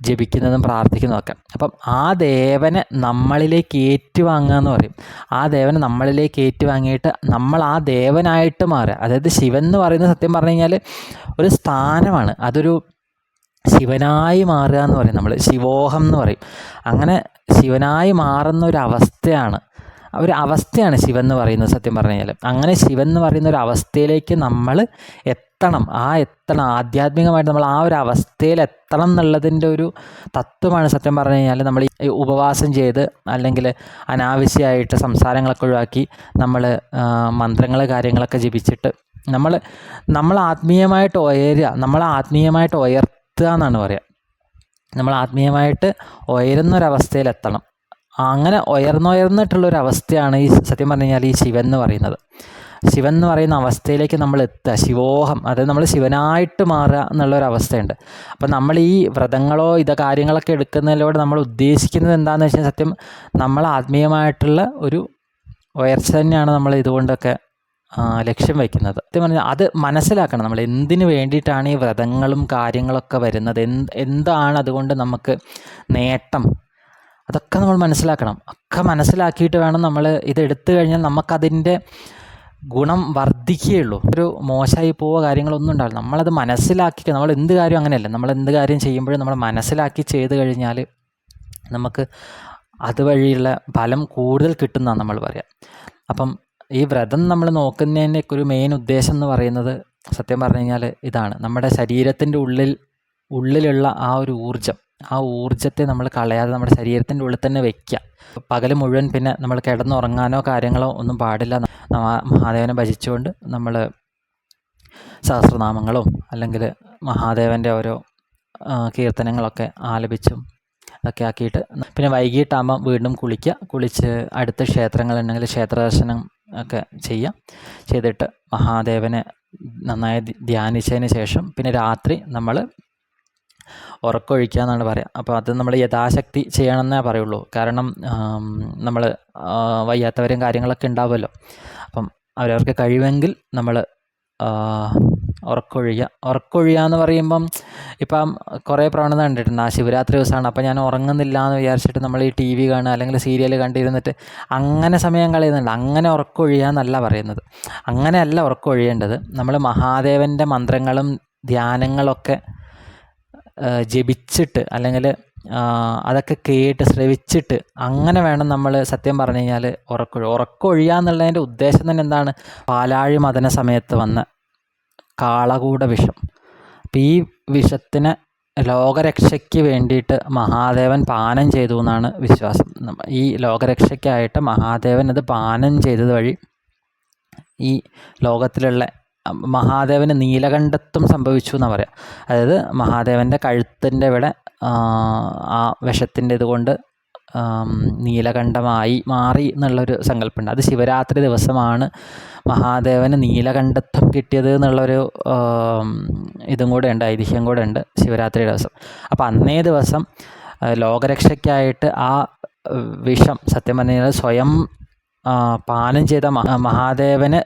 ജപിക്കുന്നതും പ്രാർത്ഥിക്കുന്നതൊക്കെ. അപ്പം ആ ദേവനെ നമ്മളിലേക്ക് ഏറ്റുവാങ്ങുക എന്ന് പറയും. ആ ദേവനെ നമ്മളിലേക്ക് ഏറ്റുവാങ്ങിയിട്ട് നമ്മൾ ആ ദേവനായിട്ട് മാറുക. അതായത് ശിവൻ എന്ന് പറയുന്നത് സത്യം പറഞ്ഞു കഴിഞ്ഞാൽ ഒരു സ്ഥാനമാണ്. അതൊരു ശിവനായി മാറുക എന്ന് പറയും. നമ്മൾ ശിവോഹം എന്ന് പറയും. അങ്ങനെ ശിവനായി മാറുന്ന ഒരു അവസ്ഥയാണ് ഒരു അവസ്ഥയാണ് ശിവൻ എന്ന് പറയുന്നത് സത്യം പറഞ്ഞു കഴിഞ്ഞാൽ അങ്ങനെ ശിവൻ എന്ന് പറയുന്ന ഒരു അവസ്ഥയിലേക്ക് നമ്മൾ എത്തണം. ആ എത്തണം. ആധ്യാത്മികമായിട്ട് നമ്മൾ ആ ഒരു അവസ്ഥയിൽ എത്തണം എന്നുള്ളതിന്റെ ഒരു തത്വമാണ് സത്യം പറഞ്ഞു കഴിഞ്ഞാൽ നമ്മൾ ഈ ഉപവാസം ചെയ്ത് അല്ലെങ്കിൽ അനാവശ്യമായിട്ട് സംസാരങ്ങളൊക്കെ ഒഴിവാക്കി നമ്മൾ മന്ത്രങ്ങൾ കാര്യങ്ങളൊക്കെ ജപിച്ചിട്ട് നമ്മൾ നമ്മൾ ആത്മീയമായിട്ട് ഉയരുക. നമ്മൾ ആത്മീയമായിട്ട് ഉയർത്തുക എന്നാണ് പറയുക നമ്മൾ ആത്മീയമായിട്ട് ഉയരുന്നൊരവസ്ഥയിലെത്തണം. അങ്ങനെ ഉയർന്നുയർന്നിട്ടുള്ളൊരു അവസ്ഥയാണ് ഈ സത്യം പറഞ്ഞു കഴിഞ്ഞാൽ ഈ ശിവൻ എന്ന് പറയുന്നത്. ശിവൻ എന്ന് പറയുന്ന അവസ്ഥയിലേക്ക് നമ്മൾ എത്തുക ശിവോഹം അതായത് നമ്മൾ ശിവനായിട്ട് മാറുക എന്നുള്ളൊരവസ്ഥയുണ്ട്. അപ്പം നമ്മൾ ഈ വ്രതങ്ങളോ ഇത കാര്യങ്ങളൊക്കെ എടുക്കുന്നതിലൂടെ നമ്മൾ ഉദ്ദേശിക്കുന്നത് എന്താണെന്ന് വെച്ചാൽ സത്യം നമ്മൾ ആത്മീയമായിട്ടുള്ള ഒരു ഉയർച്ച തന്നെയാണ് നമ്മൾ ഇതുകൊണ്ടൊക്കെ ലക്ഷ്യം വയ്ക്കുന്നത്. സത്യം പറഞ്ഞാൽ അത് മനസ്സിലാക്കണം. നമ്മൾ എന്തിനു വേണ്ടിയിട്ടാണ് ഈ വ്രതങ്ങളും കാര്യങ്ങളൊക്കെ വരുന്നത്? എന്ത് എന്താണ് അതുകൊണ്ട് നമുക്ക് നേട്ടം? അതൊക്കെ നമ്മൾ മനസ്സിലാക്കണം. ഒക്കെ മനസ്സിലാക്കിയിട്ട് വേണം നമ്മൾ ഇത് എടുത്തു കഴിഞ്ഞാൽ നമുക്കതിന്റെ ഗുണം വർദ്ധിക്കുകയുള്ളൂ. ഒരു മോശമായി പോവുക കാര്യങ്ങളൊന്നും ഉണ്ടാവില്ല. നമ്മളത് മനസ്സിലാക്കി നമ്മൾ എന്ത് കാര്യം അങ്ങനെയല്ല. നമ്മൾ എന്ത് കാര്യം ചെയ്യുമ്പോഴും നമ്മൾ മനസ്സിലാക്കി ചെയ്ത് കഴിഞ്ഞാൽ നമുക്ക് അതുവഴിയുള്ള ഫലം കൂടുതൽ കിട്ടുന്നതാണ് നമ്മൾ പറയാം. അപ്പം ഈ വ്രതം നമ്മൾ നോക്കുന്നതിന്റെ ഒരു മെയിൻ ഉദ്ദേശം എന്ന് പറയുന്നത് സത്യം പറഞ്ഞു കഴിഞ്ഞാൽ ഇതാണ്. നമ്മുടെ ശരീരത്തിന്റെ ഉള്ളിൽ ഉള്ളിലുള്ള ആ ഒരു ഊർജം ആ ഊർജത്തെ നമ്മൾ കളയാതെ നമ്മുടെ ശരീരത്തിന്റെ ഉള്ളിൽ തന്നെ വെക്കുക പകൽ മുഴുവൻ പിന്നെ നമ്മൾ കിടന്നുറങ്ങാനോ കാര്യങ്ങളോ ഒന്നും പാടില്ല. മഹാദേവനെ ഭജിച്ചുകൊണ്ട് നമ്മൾ സഹസ്രനാമങ്ങളും അല്ലെങ്കിൽ മഹാദേവന്റെ ഓരോ കീർത്തനങ്ങളൊക്കെ ആലപിച്ചും ഒക്കെ ആക്കിയിട്ട് പിന്നെ വൈകിട്ടാകുമ്പോൾ വീണ്ടും കുളിക്കുക കുളിച്ച് അടുത്ത ക്ഷേത്രങ്ങളുണ്ടെങ്കിൽ ക്ഷേത്ര ദർശനം ഒക്കെ ചെയ്യാം. ചെയ്തിട്ട് മഹാദേവനെ നന്നായി ധ്യാനിച്ചതിന് ശേഷം പിന്നെ രാത്രി നമ്മൾ ഉറക്കമൊഴിക്കുക എന്നാണ് പറയുക അപ്പോൾ അത് നമ്മൾ യഥാശക്തി ചെയ്യണമെന്നേ പറയുള്ളൂ. കാരണം നമ്മൾ വയ്യാത്തവരും കാര്യങ്ങളൊക്കെ ഉണ്ടാവുമല്ലോ. അപ്പം അവരവർക്ക് കഴിവെങ്കിൽ നമ്മൾ ഉറക്കമൊഴിയുക ഉറക്കമൊഴിയുക എന്ന് പറയുമ്പം ഇപ്പം കുറേ പ്രവണത കണ്ടിട്ടുണ്ട്. ആ ശിവരാത്രി ദിവസമാണ്. അപ്പം ഞാൻ ഉറങ്ങുന്നില്ല എന്ന് വിചാരിച്ചിട്ട് നമ്മൾ ഈ ടി വി കാണുക അല്ലെങ്കിൽ സീരിയൽ കണ്ടിരുന്നിട്ട് അങ്ങനെ സമയം കളയുന്നുണ്ട്. അങ്ങനെ ഉറക്കമൊഴിയുക എന്നല്ല പറയുന്നത്. അങ്ങനെയല്ല ഉറക്കൊഴിയേണ്ടത്. നമ്മൾ മഹാദേവന്റെ മന്ത്രങ്ങളും ധ്യാനങ്ങളൊക്കെ ജപിച്ചിട്ട് അല്ലെങ്കിൽ അതൊക്കെ കേട്ട് ശ്രവിച്ചിട്ട് അങ്ങനെ വേണം നമ്മൾ സത്യം പറഞ്ഞു കഴിഞ്ഞാൽ ഉറക്കൊഴി ഉറക്കൊഴിയുക എന്നുള്ളതിന്റെ ഉദ്ദേശം തന്നെ എന്താണ്? പാലാഴി മദന സമയത്ത് വന്ന കാളകൂട വിഷം. അപ്പം ഈ വിഷത്തിന് ലോകരക്ഷയ്ക്ക് വേണ്ടിയിട്ട് മഹാദേവൻ പാനം ചെയ്തു എന്നാണ് വിശ്വാസം. ഈ ലോകരക്ഷയ്ക്കായിട്ട് മഹാദേവൻ അത് പാനം ചെയ്തത് വഴി ഈ ലോകത്തിലുള്ള മഹാദേവന് നീലകണ്ഠത്വം സംഭവിച്ചു എന്നാണ് പറയാം. അതായത് മഹാദേവന്റെ കഴുത്തിന്റെ ഇവിടെ ആ വിഷത്തിന്റെ ഇതുകൊണ്ട് നീലകണ്ഠമായി മാറി എന്നുള്ളൊരു സങ്കല്പമുണ്ട്. അത് ശിവരാത്രി ദിവസമാണ് മഹാദേവന് നീലകണ്ഠത്വം കിട്ടിയത് എന്നുള്ളൊരു ഇതും കൂടെ ഉണ്ട് ഐതിഹ്യം കൂടെ ഉണ്ട് ശിവരാത്രി ദിവസം. അപ്പോൾ അന്നേ ദിവസം ലോകരക്ഷയ്ക്കായിട്ട് ആ വിഷം സത്യം പറഞ്ഞു സ്വയം പാനം ചെയ്ത മഹാദേവന്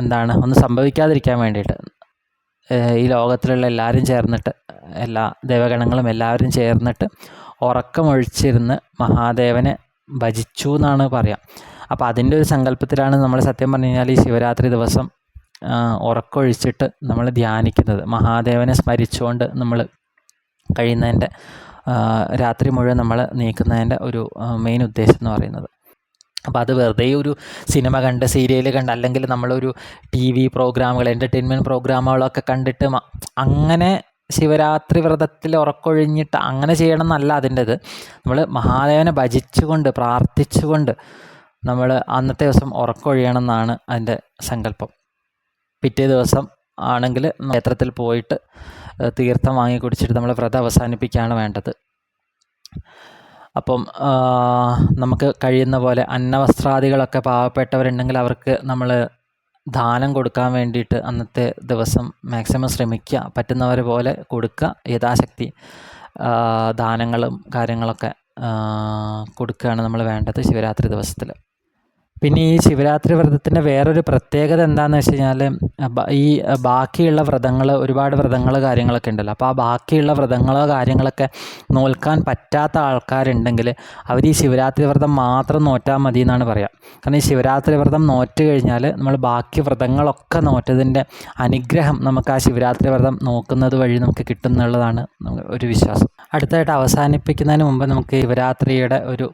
എന്താണ് ഒന്നും സംഭവിക്കാതിരിക്കാൻ വേണ്ടിയിട്ട് ഈ ലോകത്തിലുള്ള എല്ലാവരും ചേർന്നിട്ട് എല്ലാ ദേവഗണങ്ങളും എല്ലാവരും ചേർന്നിട്ട് ഉറക്കമൊഴിച്ചിരുന്ന് മഹാദേവനെ ഭജിച്ചു എന്നാണ് പറയാം. അപ്പോൾ അതിന്റെ ഒരു സങ്കല്പത്തിലാണ് നമ്മൾ സത്യം പറഞ്ഞു കഴിഞ്ഞാൽ ഈ ശിവരാത്രി ദിവസം ഉറക്കമൊഴിച്ചിട്ട് നമ്മൾ ധ്യാനിക്കുന്നത്. മഹാദേവനെ സ്മരിച്ചുകൊണ്ട് നമ്മൾ കഴിയുന്നതിന്റെ രാത്രി മുഴുവൻ നമ്മൾ നീക്കുന്നതിന്റെ ഒരു മെയിൻ ഉദ്ദേശം എന്ന് പറയുന്നത്. അപ്പോൾ അത് വെറുതെ ഒരു സിനിമ കണ്ട് സീരിയൽ കണ്ട് അല്ലെങ്കിൽ നമ്മളൊരു ടി വി പ്രോഗ്രാമുകൾ എന്റർടൈൻമെന്റ് പ്രോഗ്രാമുകളൊക്കെ കണ്ടിട്ട് അങ്ങനെ ശിവരാത്രി വ്രതത്തിൽ ഉറക്കൊഴിഞ്ഞിട്ട് അങ്ങനെ ചെയ്യണം എന്നല്ല അതിന്റെത്. നമ്മൾ മഹാദേവനെ ഭജിച്ചുകൊണ്ട് പ്രാർത്ഥിച്ചുകൊണ്ട് നമ്മൾ അന്നത്തെ ദിവസം ഉറക്കൊഴിയണം എന്നാണ് അതിന്റെ സങ്കല്പം. പിറ്റേ ദിവസം ആണെങ്കിൽ ക്ഷേത്രത്തിൽ പോയിട്ട് തീർത്ഥം വാങ്ങി കുടിച്ചിട്ട് നമ്മൾ വ്രതം അവസാനിപ്പിക്കുകയാണ് വേണ്ടത്. അപ്പം നമുക്ക് കഴിയുന്ന പോലെ അന്നവസ്ത്രാദികളൊക്കെ പാവപ്പെട്ടവരുണ്ടെങ്കിൽ അവർക്ക് നമ്മൾ ദാനം കൊടുക്കാൻ വേണ്ടിയിട്ട് അന്നത്തെ ദിവസം മാക്സിമം ശ്രമിക്കുക. പറ്റുന്നവർ പോലെ കൊടുക്കുക. യഥാശക്തി ദാനങ്ങളും കാര്യങ്ങളൊക്കെ കൊടുക്കുകയാണ് നമ്മൾ വേണ്ടത് ശിവരാത്രി ദിവസത്തിൽ പിന്നെ ഈ ശിവരാത്രി വ്രതത്തിന്റെ വേറൊരു പ്രത്യേകത എന്താണെന്ന് വെച്ച് കഴിഞ്ഞാൽ ഈ ബാക്കിയുള്ള വ്രതങ്ങൾ ഒരുപാട് വ്രതങ്ങൾ കാര്യങ്ങളൊക്കെ ഉണ്ടല്ലോ. അപ്പോൾ ആ ബാക്കിയുള്ള വ്രതങ്ങളോ കാര്യങ്ങളൊക്കെ നോൽക്കാൻ പറ്റാത്ത ആൾക്കാരുണ്ടെങ്കിൽ അവർ ഈ ശിവരാത്രി വ്രതം മാത്രം നോറ്റാൽ മതി എന്നാണ് പറയുക കാരണം ഈ ശിവരാത്രി വ്രതം നോറ്റ് കഴിഞ്ഞാൽ നമ്മൾ ബാക്കി വ്രതങ്ങളൊക്കെ നോറ്റതിന്റെ അനുഗ്രഹം നമുക്ക് ആ ശിവരാത്രി വ്രതം നോക്കുന്നത് വഴി നമുക്ക് കിട്ടുന്നുള്ളതാണ് ഒരു വിശ്വാസം. അടുത്തായിട്ട് അവസാനിപ്പിക്കുന്നതിന് മുമ്പ് നമുക്ക് ശിവരാത്രിയുടെ ഒരു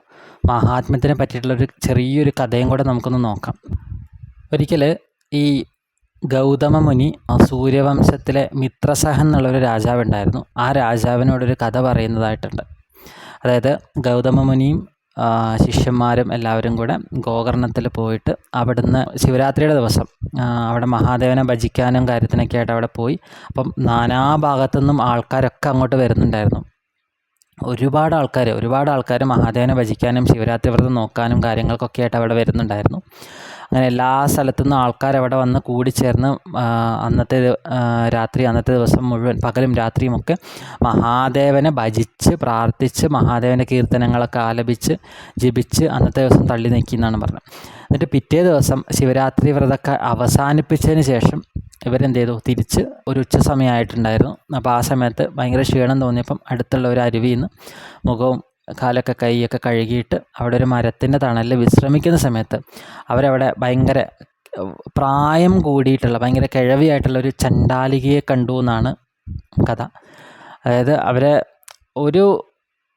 മഹാത്മ്യത്തിനെ പറ്റിയിട്ടുള്ളൊരു ചെറിയൊരു കഥയും കൂടെ നമുക്കൊന്ന് നോക്കാം. ഒരിക്കൽ ഈ ഗൗതമ മുനി സൂര്യവംശത്തിലെ മിത്രസഹൻ എന്നുള്ളൊരു രാജാവുണ്ടായിരുന്നു. ആ രാജാവിനോടൊരു കഥ പറയുന്നതായിട്ടുണ്ട്. അതായത് ഗൗതമ മുനിയും ശിഷ്യന്മാരും എല്ലാവരും കൂടെ ഗോകർണത്തിൽ പോയിട്ട് അവിടുന്ന് ശിവരാത്രിയുടെ ദിവസം അവിടെ മഹാദേവനെ ഭജിക്കാനും കാര്യത്തിനൊക്കെ ആയിട്ട് അവിടെ പോയി. അപ്പം നാനാഭാഗത്തുനിന്നും ആൾക്കാരൊക്കെ അങ്ങോട്ട് വരുന്നുണ്ടായിരുന്നു. ഒരുപാട് ആൾക്കാർ ഒരുപാട് ആൾക്കാർ മഹാദേവനെ ഭജിക്കാനും ശിവരാത്രി വ്രതം നോക്കാനും കാര്യങ്ങൾക്കൊക്കെ ആയിട്ട് അവിടെ വരുന്നുണ്ടായിരുന്നു. അങ്ങനെ എല്ലാ സ്ഥലത്തു നിന്നും ആൾക്കാർ അവിടെ വന്ന് കൂടിച്ചേർന്ന് അന്നത്തെ രാത്രി അന്നത്തെ ദിവസം മുഴുവൻ പകലും രാത്രിയും ഒക്കെ മഹാദേവനെ ഭജിച്ച് പ്രാർത്ഥിച്ച് മഹാദേവന്റെ കീർത്തനങ്ങളൊക്കെ ആലപിച്ച് ജപിച്ച് അന്നത്തെ ദിവസം തള്ളി നീക്കി എന്നാണ് പറഞ്ഞത്. എന്നിട്ട് പിറ്റേ ദിവസം ശിവരാത്രി വ്രതമൊക്കെ അവസാനിപ്പിച്ചതിന് ശേഷം ഇവരെന്ത് ചെയ്തു തിരിച്ച് ഒരു ഉച്ച സമയമായിട്ടുണ്ടായിരുന്നു. അപ്പോൾ ആ സമയത്ത് ഭയങ്കര ക്ഷീണം തോന്നിയപ്പം അടുത്തുള്ള ഒരു അരുവിയിൽ നിന്ന് മുഖവും കാലൊക്കെ കൈയൊക്കെ കഴുകിയിട്ട് അവിടെ ഒരു മരത്തിന്റെ തണലിൽ വിശ്രമിക്കുന്ന സമയത്ത് അവരവിടെ ഭയങ്കര പ്രായം കൂടിയിട്ടുള്ള ഭയങ്കര കിഴവിയായിട്ടുള്ള ഒരു ചണ്ടാലികയെ കണ്ടു എന്നാണ് കഥ. അതായത് അവരെ ഒരു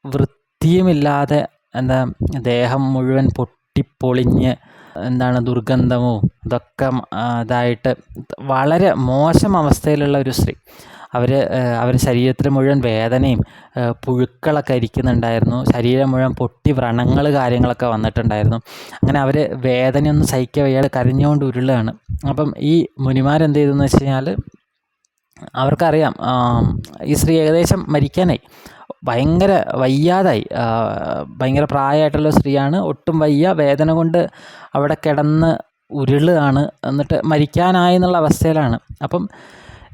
വൃത്തിയുമില്ലാതെ എന്താ ദേഹം മുഴുവൻ പൊട്ടിപ്പൊളിഞ്ഞ് എന്താണ് ദുർഗന്ധമോ ഇതൊക്കെ ഇതായിട്ട് വളരെ മോശം അവസ്ഥയിലുള്ള ഒരു സ്ത്രീ. അവർ അവർ ശരീരത്തിൽ മുഴുവൻ വേദനയും പുഴുക്കളൊക്കെ ഇരിക്കുന്നുണ്ടായിരുന്നു. ശരീരം മുഴുവൻ പൊട്ടി വ്രണങ്ങൾ കാര്യങ്ങളൊക്കെ വന്നിട്ടുണ്ടായിരുന്നു. അങ്ങനെ അവർ വേദനയൊന്നും സഹിക്കുക വയ്യാതെ കരഞ്ഞുകൊണ്ട് ഉരുളുകയാണ്. അപ്പം ഈ മുനിമാരെന്ത് ചെയ്തെന്ന് വെച്ച് കഴിഞ്ഞാൽ അവർക്കറിയാം ഈ സ്ത്രീ ഏകദേശം മരിക്കാനായി. ഭയങ്കര വയ്യാതായി. ഭയങ്കര പ്രായമായിട്ടുള്ള സ്ത്രീയാണ്. ഒട്ടും വയ്യ. വേദന കൊണ്ട് അവിടെ കിടന്ന് ഉരുളുകയാണ്. എന്നിട്ട് മരിക്കാനായി എന്നുള്ള അവസ്ഥയിലാണ്. അപ്പം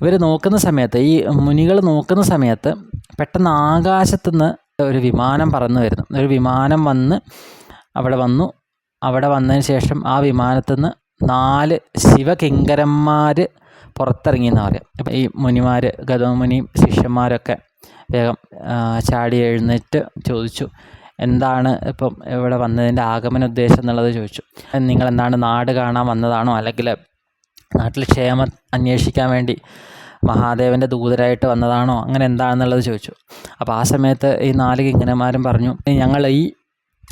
ഇവർ നോക്കുന്ന സമയത്ത് ഈ മുനികൾ നോക്കുന്ന സമയത്ത് പെട്ടെന്ന് ആകാശത്തുനിന്ന് ഒരു വിമാനം പറന്നു വരുന്നു. ഒരു വിമാനം വന്ന് അവിടെ വന്നു. അവിടെ വന്നതിന് ശേഷം ആ വിമാനത്തു നിന്ന് നാല് ശിവകിങ്കരന്മാർ പുറത്തിറങ്ങി എന്ന് പറയാം. അപ്പം ഈ മുനിമാർ ഗതമുനിയും ശിഷ്യന്മാരൊക്കെ വേഗം ചാടി എഴുന്നേറ്റ് ചോദിച്ചു എന്താണ് ഇപ്പം ഇവിടെ വന്നതിന്റെ ആഗമന ഉദ്ദേശം എന്നുള്ളത്? ചോദിച്ചു നിങ്ങൾ എന്താണ് നാട് കാണാൻ വന്നതാണോ? അല്ലെങ്കിൽ നാട്ടിൽ ക്ഷേമം അന്വേഷിക്കാൻ വേണ്ടി മഹാദേവന്റെ ദൂതരായിട്ട് വന്നതാണോ? അങ്ങനെ എന്താണെന്നുള്ളത്? ചോദിച്ചു. അപ്പോൾ ആ സമയത്ത് ഈ നാല് കിങ്ങനന്മാരും പറഞ്ഞു ഞങ്ങൾ ഈ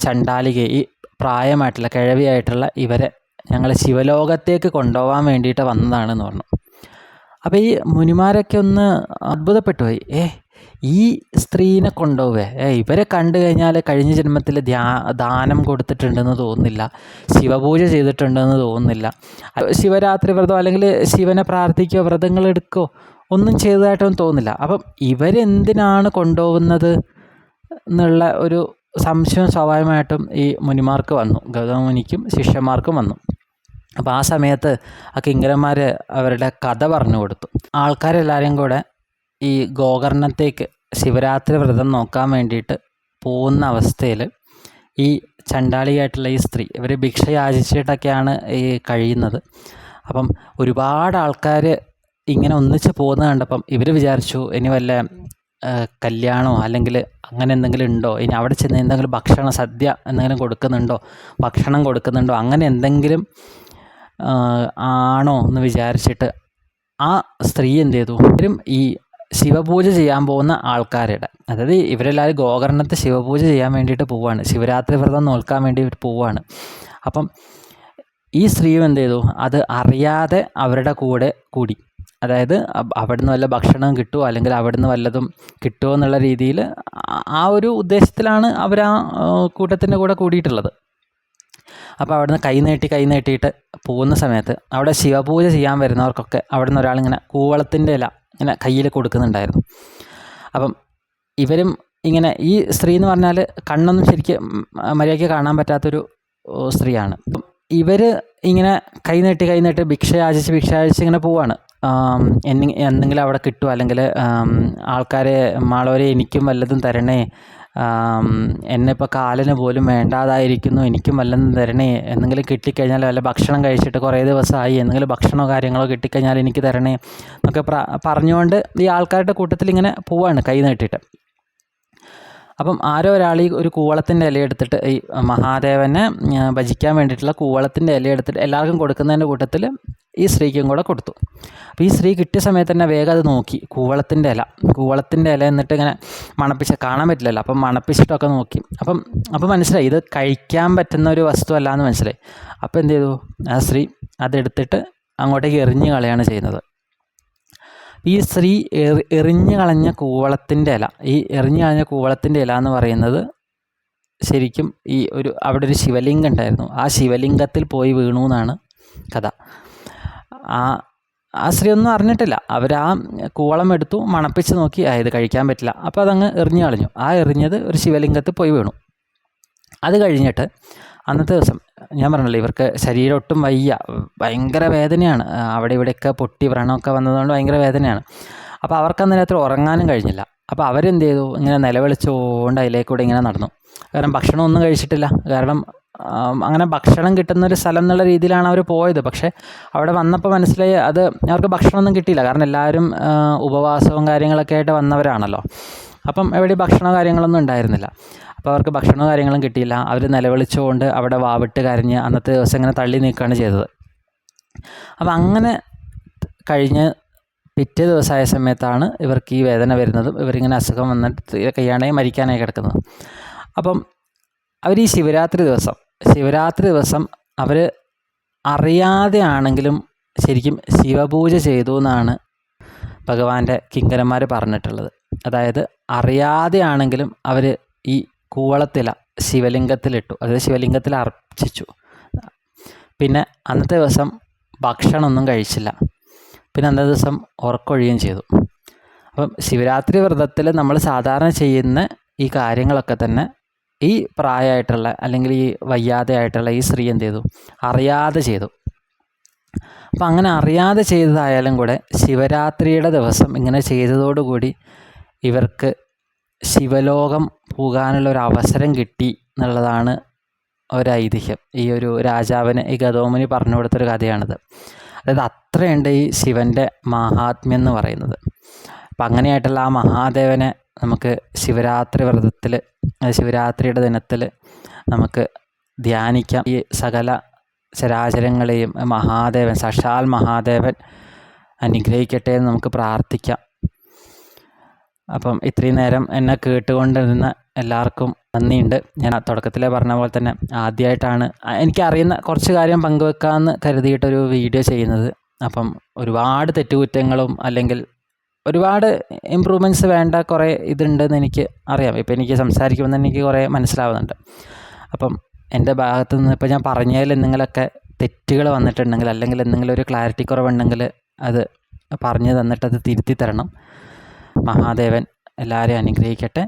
ചണ്ടാലിക ഈ പ്രായമായിട്ടുള്ള കിഴവിയായിട്ടുള്ള ഇവരെ ഞങ്ങൾ ശിവലോകത്തേക്ക് കൊണ്ടുപോകാൻ വേണ്ടിയിട്ട് വന്നതാണെന്ന് പറഞ്ഞു. അപ്പോൾ ഈ മുനിമാരൊക്കെ ഒന്ന് അത്ഭുതപ്പെട്ടു പോയി. ഏ ഈ സ്ത്രീനെ കൊണ്ടുപോവേ. ഏ ഇവരെ കണ്ടു കഴിഞ്ഞാൽ കഴിഞ്ഞ ജന്മത്തിൽ ധ്യാ ദാനം കൊടുത്തിട്ടുണ്ടെന്ന് തോന്നുന്നില്ല. ശിവപൂജ ചെയ്തിട്ടുണ്ടെന്ന് തോന്നുന്നില്ല. ശിവരാത്രി വ്രതം അല്ലെങ്കിൽ ശിവനെ പ്രാർത്ഥിക്കുകയോ വ്രതങ്ങൾ എടുക്കുകയോ ഒന്നും ചെയ്തതായിട്ടൊന്നും തോന്നുന്നില്ല. അപ്പം ഇവരെന്തിനാണ് കൊണ്ടുപോകുന്നത് എന്നുള്ള ഒരു സംശയം സ്വാഭാവികമായിട്ടും ഈ മുനിമാർക്ക് വന്നു. ഗൗതമ മുനിക്കും ശിഷ്യന്മാർക്കും വന്നു. അപ്പോൾ ആ സമയത്ത് ആ കിങ്കരന്മാർ അവരുടെ കഥ പറഞ്ഞു കൊടുത്തു. ആൾക്കാരെല്ലാവരും കൂടെ ഈ ഗോകർണത്തേക്ക് ശിവരാത്രി വ്രതം നോക്കാൻ വേണ്ടിയിട്ട് പോകുന്ന അവസ്ഥയിൽ ഈ ചണ്ടാളിയായിട്ടുള്ള ഈ സ്ത്രീ ഇവർ ഭിക്ഷ യാചിച്ചിട്ടൊക്കെയാണ് ഈ കഴിയുന്നത്. അപ്പം ഒരുപാട് ആൾക്കാർ ഇങ്ങനെ ഒന്നിച്ച് പോകുന്ന കണ്ടപ്പം ഇവർ വിചാരിച്ചു ഇനി വല്ല കല്യാണമോ അല്ലെങ്കിൽ അങ്ങനെ എന്തെങ്കിലും ഉണ്ടോ? ഇനി അവിടെ ചെന്ന് എന്തെങ്കിലും ഭക്ഷണം സദ്യ എന്തെങ്കിലും കൊടുക്കുന്നുണ്ടോ? ഭക്ഷണം കൊടുക്കുന്നുണ്ടോ? അങ്ങനെ എന്തെങ്കിലും ആണോ എന്ന് വിചാരിച്ചിട്ട് ആ സ്ത്രീ എന്ത് ചെയ്തു? ഈ ശിവപൂജ ചെയ്യാൻ പോകുന്ന ആൾക്കാരുടെ അതായത് ഇവരെല്ലാവരും ഗോകർണത്തെ ശിവപൂജ ചെയ്യാൻ വേണ്ടിയിട്ട് പോവാണ് ശിവരാത്രി വ്രതം നോക്കാൻ വേണ്ടി പോവുകയാണ് അപ്പം ഈ സ്ത്രീ എന്ത് ചെയ്തു? അത് അറിയാതെ അവരുടെ കൂടെ കൂടി. അതായത് അവിടുന്ന് വല്ല ഭക്ഷണം കിട്ടുമോ അല്ലെങ്കിൽ അവിടുന്ന് വല്ലതും കിട്ടുമോ എന്നുള്ള രീതിയിൽ ആ ഒരു ഉദ്ദേശത്തിലാണ് അവർ ആ കൂട്ടത്തിന്റെ കൂടെ കൂടിയിട്ടുള്ളത്. അപ്പോൾ അവിടുന്ന് കൈ നീട്ടി കൈ നീട്ടിയിട്ട് പോകുന്ന സമയത്ത് അവിടെ ശിവപൂജ ചെയ്യാൻ വരുന്നവർക്കൊക്കെ അവിടുന്ന് ഒരാളിങ്ങനെ കൂവളത്തിന്റെ ഇല ഇങ്ങനെ കയ്യിൽ കൊടുക്കുന്നുണ്ടായിരുന്നു. അപ്പം ഇവരും ഇങ്ങനെ ഈ സ്ത്രീ എന്ന് പറഞ്ഞാൽ കണ്ണൊന്നും ശരിക്കും മര്യാദയ്ക്ക് കാണാൻ പറ്റാത്തൊരു സ്ത്രീയാണ്. അപ്പം ഇവർ ഇങ്ങനെ കൈ നീട്ടി കൈ നീട്ടി ഭിക്ഷയാചിച്ച് ഭിക്ഷ യാചിച്ച് ഇങ്ങനെ പോവാണ്. എന്തെങ്കിലും അവിടെ കിട്ടുമോ അല്ലെങ്കിൽ ആൾക്കാരെ മാളവരെ എനിക്കും വല്ലതും തരണേ എന്നെ ഇപ്പോൾ കാലിന് പോലും വേണ്ടാതായിരിക്കുന്നു എനിക്കും വല്ലതും തരണേ എന്തെങ്കിലും കിട്ടിക്കഴിഞ്ഞാൽ വല്ല ഭക്ഷണം കഴിച്ചിട്ട് കുറേ ദിവസമായി എന്തെങ്കിലും ഭക്ഷണമോ കാര്യങ്ങളോ കിട്ടിക്കഴിഞ്ഞാൽ എനിക്ക് തരണേ എന്നൊക്കെ പറഞ്ഞുകൊണ്ട് ഈ ആൾക്കാരുടെ കൂട്ടത്തിൽ ഇങ്ങനെ പോവാണ് കൈ നീട്ടിയിട്ട്. അപ്പം ആരോ ഒരാൾ ഈ ഒരു കൂവളത്തിന്റെ ഇല എടുത്തിട്ട് ഈ മഹാദേവനെ ഭജിക്കാൻ വേണ്ടിയിട്ടുള്ള കൂവളത്തിന്റെ ഇല എടുത്തിട്ട് എല്ലാവർക്കും കൊടുക്കുന്നതിന്റെ കൂട്ടത്തിൽ ഈ സ്ത്രീക്കും കൂടെ കൊടുത്തു. അപ്പോൾ ഈ സ്ത്രീ കിട്ടിയ സമയത്ത് തന്നെ വേഗം അത് നോക്കി കൂവളത്തിന്റെ ഇല. കൂവളത്തിന്റെ ഇല എന്നിട്ട് ഇങ്ങനെ മണപ്പിച്ച കാണാൻ പറ്റില്ലല്ലോ. അപ്പം മണപ്പിച്ചിട്ടൊക്കെ നോക്കി. അപ്പം അപ്പം മനസ്സിലായി ഇത് കഴിക്കാൻ പറ്റുന്ന ഒരു വസ്തു അല്ല എന്ന് മനസ്സിലായി. അപ്പോൾ എന്ത് ചെയ്തു? ആ സ്ത്രീ അതെടുത്തിട്ട് അങ്ങോട്ടേക്ക് എറിഞ്ഞ് കളയാണ് ചെയ്യുന്നത്. ഈ സ്ത്രീ എറി എറിഞ്ഞു കളഞ്ഞ കൂവളത്തിന്റെ ഇല ഈ എറിഞ്ഞു കളഞ്ഞ കൂവളത്തിന്റെ ഇല എന്ന് പറയുന്നത് ശരിക്കും ഈ ഒരു അവിടെ ഒരു ശിവലിംഗം ഉണ്ടായിരുന്നു. ആ ശിവലിംഗത്തിൽ പോയി വീണു എന്നാണ് കഥ. ആ ആ സ്ത്രീ ഒന്നും അറിഞ്ഞിട്ടില്ല. അവർ ആ കൂവളം എടുത്തു മണപ്പിച്ച് നോക്കി ആ ഇത് കഴിക്കാൻ പറ്റില്ല. അപ്പോൾ അതങ്ങ് എറിഞ്ഞു കളഞ്ഞു. ആ എറിഞ്ഞത് ഒരു ശിവലിംഗത്തിൽ പോയി വീണു. അത് കഴിഞ്ഞിട്ട് അന്നത്തെ ദിവസം ഞാൻ പറഞ്ഞല്ലോ ഇവർക്ക് ശരീരം ഒട്ടും വയ്യ. ഭയങ്കര വേദനയാണ്. അവിടെ ഇവിടെയൊക്കെ പൊട്ടി വ്രണമൊക്കെ വന്നതുകൊണ്ട് ഭയങ്കര വേദനയാണ്. അപ്പോൾ അവർക്ക് അന്നേരത്തിൽ ഉറങ്ങാനും കഴിഞ്ഞില്ല. അപ്പോൾ അവരെന്ത് ചെയ്തു? ഇങ്ങനെ നിലവിളിച്ചുകൊണ്ട് അതിലേക്കൂടെ ഇങ്ങനെ നടന്നു. കാരണം ഭക്ഷണമൊന്നും കഴിച്ചിട്ടില്ല. കാരണം അങ്ങനെ ഭക്ഷണം കിട്ടുന്ന ഒരു സ്ഥലം എന്നുള്ള രീതിയിലാണ് അവർ പോയത്. പക്ഷേ അവിടെ വന്നപ്പോൾ മനസ്സിലായി അത് അവർക്ക് ഭക്ഷണമൊന്നും കിട്ടിയില്ല. കാരണം എല്ലാവരും ഉപവാസവും കാര്യങ്ങളൊക്കെ ആയിട്ട് വന്നവരാണല്ലോ. അപ്പം എവിടെ ഭക്ഷണ കാര്യങ്ങളൊന്നും ഉണ്ടായിരുന്നില്ല. അപ്പോൾ അവർക്ക് ഭക്ഷണവും കാര്യങ്ങളും കിട്ടിയില്ല. അവർ നിലവിളിച്ചുകൊണ്ട് അവിടെ വാവിട്ട് കരഞ്ഞ് അന്നത്തെ ദിവസം ഇങ്ങനെ തള്ളി നീക്കുകയാണ് ചെയ്തത്. അപ്പം അങ്ങനെ കഴിഞ്ഞ് പിറ്റേ ദിവസമായ സമയത്താണ് ഇവർക്ക് ഈ വേദന വരുന്നതും ഇവരിങ്ങനെ അസുഖം വന്നിട്ട് കയ്യാണെ മരിക്കാനായി കിടക്കുന്നത്. അപ്പം അവർ ഈ ശിവരാത്രി ദിവസം ശിവരാത്രി ദിവസം അവർ അറിയാതെ ആണെങ്കിലും ശരിക്കും ശിവപൂജ ചെയ്തു എന്നാണ് ഭഗവാന്റെ കിങ്കരന്മാർ പറഞ്ഞിട്ടുള്ളത്. അതായത് അറിയാതെ ആണെങ്കിലും അവർ ഈ കൂവളത്തില ശിവലിംഗത്തിലിട്ടു. അതായത് ശിവലിംഗത്തിൽ അർപ്പിച്ചു. പിന്നെ അന്നത്തെ ദിവസം ഭക്ഷണമൊന്നും കഴിച്ചില്ല. പിന്നെ അന്നേ ദിവസം ഉറക്കൊഴിയുകയും ചെയ്തു. അപ്പം ശിവരാത്രി വ്രതത്തിൽ നമ്മൾ സാധാരണ ചെയ്യുന്ന ഈ കാര്യങ്ങളൊക്കെ തന്നെ ഈ പ്രായമായിട്ടുള്ള അല്ലെങ്കിൽ ഈ വയ്യാതെ ആയിട്ടുള്ള ഈ സ്ത്രീ എന്ത് ചെയ്തു? അറിയാതെ ചെയ്തു. അപ്പം അങ്ങനെ അറിയാതെ ചെയ്തതായാലും കൂടെ ശിവരാത്രിയുടെ ദിവസം ഇങ്ങനെ ചെയ്തതോടുകൂടി ഇവർക്ക് ശിവലോകം പോകാനുള്ള ഒരു അവസരം കിട്ടി എന്നുള്ളതാണ് ഒരു ഐതിഹ്യം. ഈ ഒരു രാജാവിന് ഈ ഗതോമുനി പറഞ്ഞു കൊടുത്തൊരു കഥയാണിത്. അതായത് അത്രയുണ്ട് ഈ ശിവന്റെ മഹാത്മ്യം എന്ന് പറയുന്നത്. അപ്പം അങ്ങനെയായിട്ടുള്ള ആ മഹാദേവനെ നമുക്ക് ശിവരാത്രി വ്രതത്തിൽ ശിവരാത്രിയുടെ ദിനത്തിൽ നമുക്ക് ധ്യാനിക്കാം. ഈ സകല ചരാചരങ്ങളെയും മഹാദേവൻ സഷാൽ മഹാദേവൻ അനുഗ്രഹിക്കട്ടെ എന്ന് നമുക്ക് പ്രാർത്ഥിക്കാം. അപ്പം ഇത്രയും നേരം എന്നെ കേട്ടുകൊണ്ടിരുന്ന എല്ലാവർക്കും നന്ദിയുണ്ട്. ഞാൻ തുടക്കത്തിലേ പറഞ്ഞ പോലെ തന്നെ ആദ്യമായിട്ടാണ് എനിക്കറിയുന്ന കുറച്ച് കാര്യം പങ്കുവെക്കാമെന്ന് കരുതിയിട്ടൊരു വീഡിയോ ചെയ്യുന്നത്. അപ്പം ഒരുപാട് തെറ്റുകുറ്റങ്ങളും അല്ലെങ്കിൽ ഒരുപാട് ഇമ്പ്രൂവ്മെന്റ്സ് വേണ്ട കുറേ ഇതുണ്ടെന്ന് എനിക്ക് അറിയാം. ഇപ്പം എനിക്ക് സംസാരിക്കുമ്പോൾ എനിക്ക് കുറേ മനസ്സിലാവുന്നുണ്ട്. അപ്പം എന്റെ ഭാഗത്ത് നിന്ന് ഇപ്പോൾ ഞാൻ പറഞ്ഞതിൽ എന്തെങ്കിലുമൊക്കെ തെറ്റുകൾ വന്നിട്ടുണ്ടെങ്കിൽ അല്ലെങ്കിൽ എന്തെങ്കിലും ഒരു ക്ലാരിറ്റി കുറവുണ്ടെങ്കിൽ അത് പറഞ്ഞു തന്നിട്ട് അത് തിരുത്തി തരണം. മഹാദേവൻ എല്ലാവരെയും അനുഗ്രഹിക്കട്ടെ.